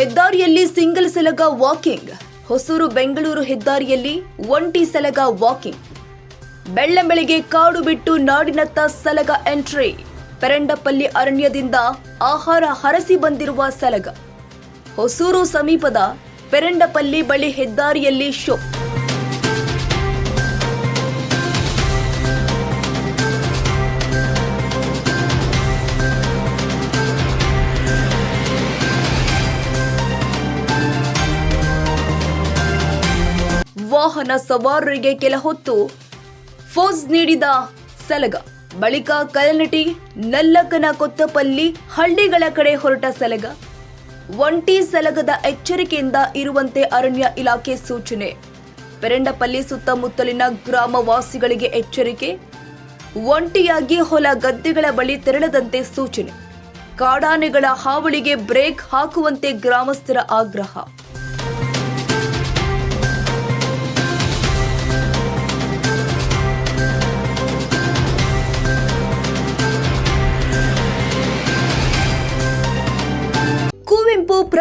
ಹೆದ್ದಾರಿಯಲ್ಲಿ ಸಿಂಗಲ್ ಸಲಗ ವಾಕಿಂಗ್. ಹೊಸೂರು ಬೆಂಗಳೂರು ಹೆದ್ದಾರಿಯಲ್ಲಿ ಒಂಟಿ ಸಲಗ ವಾಕಿಂಗ್. ಬೆಳ್ಳಂಬೆಳಿಗ್ಗೆ ಕಾಡು ಬಿಟ್ಟು ನಾಡಿನತ್ತ ಸಲಗ ಎಂಟ್ರಿ. ಪೆರಂಡಪಲ್ಲಿ ಅರಣ್ಯದಿಂದ ಆಹಾರ ಹರಸಿ ಬಂದಿರುವ ಸಲಗ. ಹೊಸೂರು ಸಮೀಪದ ಪೆರಂಡಪಲ್ಲಿ ಬಳಿ ಹೆದ್ದಾರಿಯಲ್ಲಿ ಶೋ. ವಾಹನ ಸವಾರರಿಗೆ ಕೆಲ ಹೊತ್ತು ಫೋಸ್ ನೀಡಿದ ಸಲಗ. ಬಳಿಕ ಕಲನಟಿ ನಲ್ಲಕನ ಕೊತ್ತಪಲ್ಲಿ ಹಳ್ಳಿಗಳ ಕಡೆ ಹೊರಟ ಸಲಗ. ಒಂಟಿ ಸಲಗದ ಎಚ್ಚರಿಕೆಯಿಂದ ಇರುವಂತೆ ಅರಣ್ಯ ಇಲಾಖೆ ಸೂಚನೆ. ಪೆರಂಡಪಲ್ಲಿ ಸುತ್ತಮುತ್ತಲಿನ ಗ್ರಾಮವಾಸಿಗಳಿಗೆ ಎಚ್ಚರಿಕೆ. ಒಂಟಿಯಾಗಿ ಹೊಲ ಗದ್ದೆಗಳ ಬಳಿ ತೆರಳದಂತೆ ಸೂಚನೆ. ಕಾಡಾನೆಗಳ ಹಾವಳಿಗೆ ಬ್ರೇಕ್ ಹಾಕುವಂತೆ ಗ್ರಾಮಸ್ಥರ ಆಗ್ರಹ.